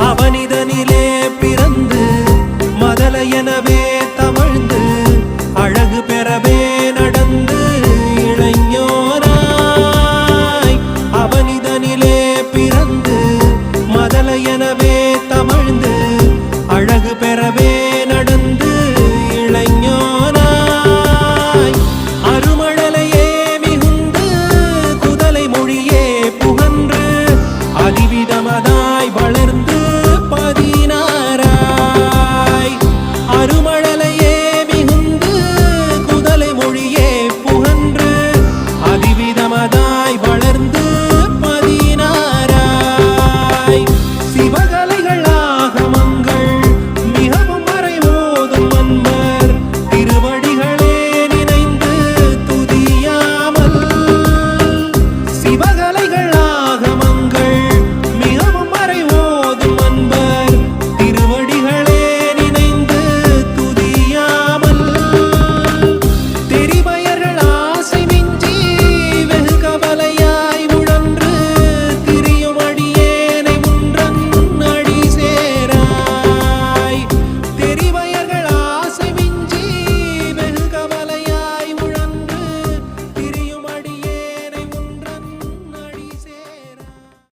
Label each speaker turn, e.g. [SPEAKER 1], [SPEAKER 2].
[SPEAKER 1] அவனிதனிலே பிறந்து